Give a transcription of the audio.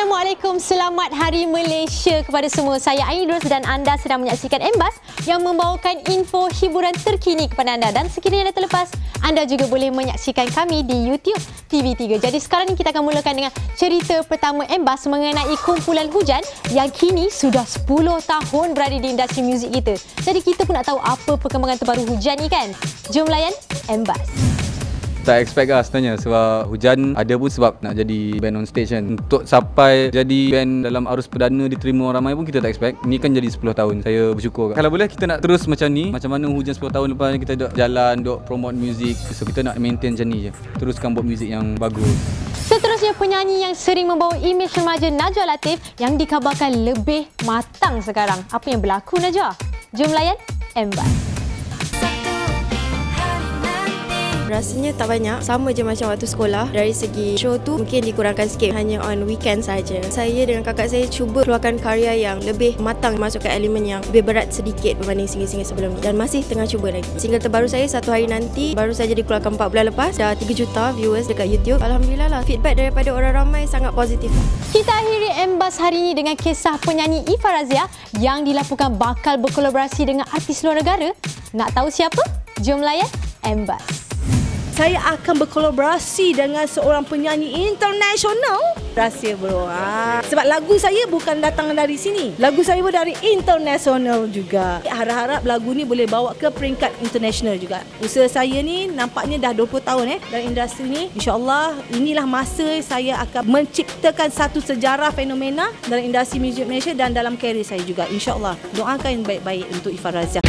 Assalamualaikum, selamat Hari Malaysia kepada semua. Saya Ainurus dan anda sedang menyaksikan Embas yang membawakan info hiburan terkini kepada anda. Dan sekiranya anda terlepas, anda juga boleh menyaksikan kami di YouTube TV3. Jadi sekarang ni kita akan mulakan dengan cerita pertama Embas mengenai kumpulan hujan yang kini sudah 10 tahun berada di industri muzik kita. Jadi kita pun nak tahu apa perkembangan terbaru hujan ni kan? Jom layan Embas tak expect lah sebenarnya sebab hujan ada pun sebab nak jadi band on stage kan untuk sampai jadi band dalam arus perdana diterima orang ramai pun kita tak expect. Ni kan jadi 10 tahun. Saya bersyukur kalau boleh kita nak terus macam ni. Macam mana hujan 10 tahun lepas kita duk jalan duk promote music. So kita nak maintain macam ni je. Teruskan buat music yang bagus. Seterusnya penyanyi yang sering membawa imej remaja Najwa Latif yang dikabarkan lebih matang sekarang. Apa yang berlaku Najwa? Jom layan Embas. Rasanya tak banyak, sama je macam waktu sekolah. Dari segi show tu mungkin dikurangkan sikit, hanya on weekend saja. Saya dengan kakak saya cuba keluarkan karya yang lebih matang, masukkan elemen yang lebih berat sedikit berbanding single-single sebelum ni. Dan masih tengah cuba lagi. Single terbaru saya satu hari nanti, baru saja dikeluarkan 4 bulan lepas. Dah 3 juta viewers dekat YouTube. Alhamdulillah lah, feedback daripada orang ramai sangat positif. Kita akhiri Embas hari ini dengan kisah penyanyi Ifa Razia yang dilaporkan bakal berkolaborasi dengan artis luar negara. Nak tahu siapa? Jom layan Embas saya akan berkolaborasi dengan seorang penyanyi internasional. Rahsia bro. Ha. Sebab lagu saya bukan datang dari sini. Lagu saya pun dari internasional juga. Harap-harap lagu ni boleh bawa ke peringkat internasional juga. Usaha saya ni nampaknya dah 20 tahun eh dalam industri ni. InsyaAllah inilah masa saya akan menciptakan satu sejarah fenomena dalam industri muzik Malaysia dan dalam karier saya juga. InsyaAllah. Doakan yang baik-baik untuk Ifah Razia.